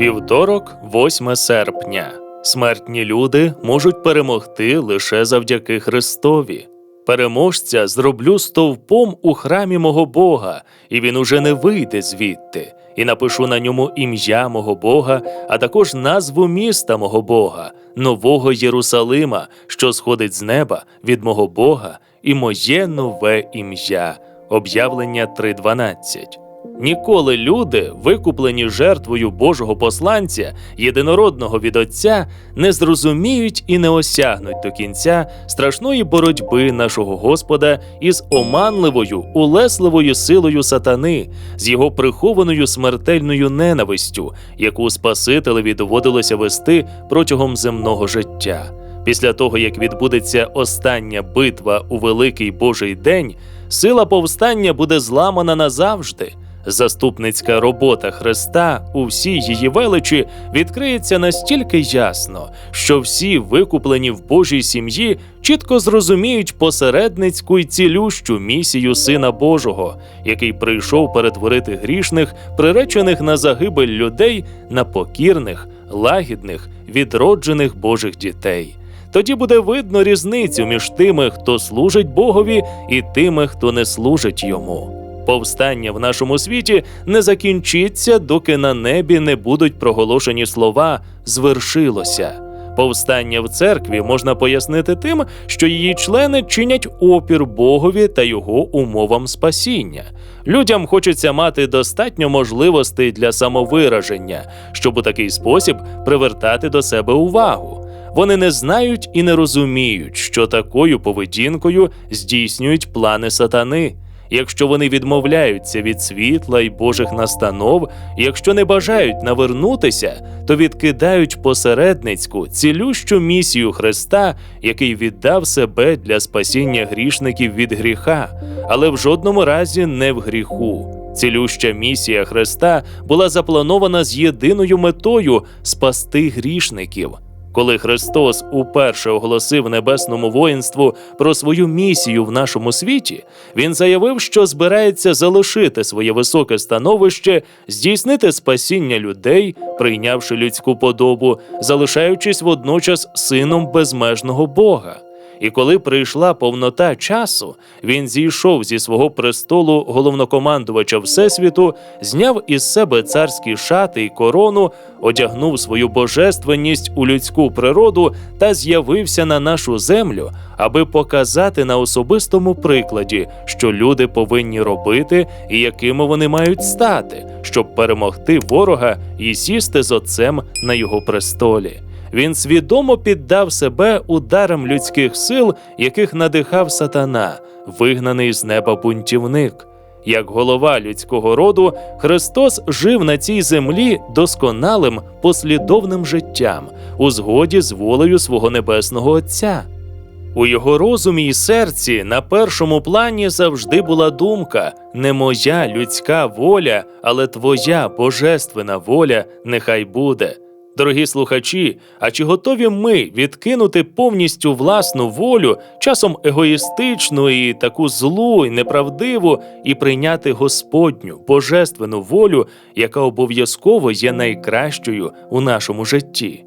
Вівторок, 8 серпня. Смертні люди можуть перемогти лише завдяки Христові. Переможця зроблю стовпом у храмі мого Бога, і він уже не вийде звідти, і напишу на ньому ім'я мого Бога, а також назву міста мого Бога, нового Єрусалима, що сходить з неба від мого Бога, і моє нове ім'я. Об'явлення 3.12. Ніколи люди, викуплені жертвою Божого посланця, єдинородного від Отця, не зрозуміють і не осягнуть до кінця страшної боротьби нашого Господа із оманливою, улесливою силою сатани, з його прихованою смертельною ненавистю, яку Спасителеві доводилося вести протягом земного життя. Після того, як відбудеться остання битва у великий Божий день, сила повстання буде зламана назавжди. Заступницька робота Христа у всій її величі відкриється настільки ясно, що всі викуплені в Божій сім'ї чітко зрозуміють посередницьку й цілющу місію Сина Божого, який прийшов перетворити грішних, приречених на загибель людей на покірних, лагідних, відроджених Божих дітей. Тоді буде видно різницю між тими, хто служить Богові, і тими, хто не служить йому. Повстання в нашому світі не закінчиться, доки на небі не будуть проголошені слова звершилося. Повстання в церкві можна пояснити тим, що її члени чинять опір Богові та його умовам спасіння. Людям хочеться мати достатньо можливостей для самовираження, щоб у такий спосіб привертати до себе увагу. Вони не знають і не розуміють, що такою поведінкою здійснюють плани сатани. Якщо вони відмовляються від світла й Божих настанов, якщо не бажають навернутися, то відкидають посередницьку цілющу місію Христа, який віддав себе для спасіння грішників від гріха, але в жодному разі не в гріху. Цілюща місія Христа була запланована з єдиною метою спасти грішників. Коли Христос уперше оголосив небесному воїнству про свою місію в нашому світі, він заявив, що збирається залишити своє високе становище, здійснити спасіння людей, прийнявши людську подобу, залишаючись водночас сином безмежного Бога. І коли прийшла повнота часу, він зійшов зі свого престолу головнокомандувача Всесвіту, зняв із себе царські шати й корону, одягнув свою божественність у людську природу та з'явився на нашу землю, аби показати на особистому прикладі, що люди повинні робити і якими вони мають стати, щоб перемогти ворога і сісти з отцем на його престолі. Він свідомо піддав себе ударам людських сил, яких надихав сатана, вигнаний з неба бунтівник. Як голова людського роду, Христос жив на цій землі досконалим послідовним життям, у згоді з волею свого небесного Отця. У його розумі і серці на першому плані завжди була думка: не моя людська воля, але твоя божественна воля нехай буде. Дорогі слухачі, а чи готові ми відкинути повністю власну волю, часом егоїстичну і таку злу і неправдиву, і прийняти Господню божественну волю, яка обов'язково є найкращою у нашому житті?